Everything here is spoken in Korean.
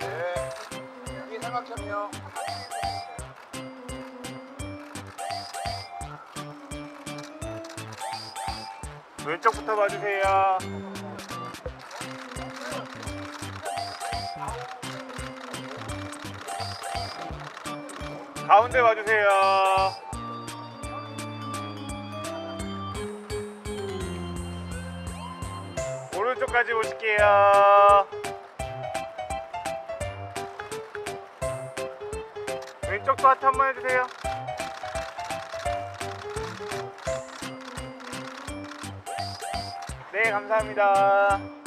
네. 왼쪽부터 봐주세요. 가운데 봐주세요. 오른쪽까지 보실게요. 왼쪽도 하트 한번 해주세요. 네, 감사합니다.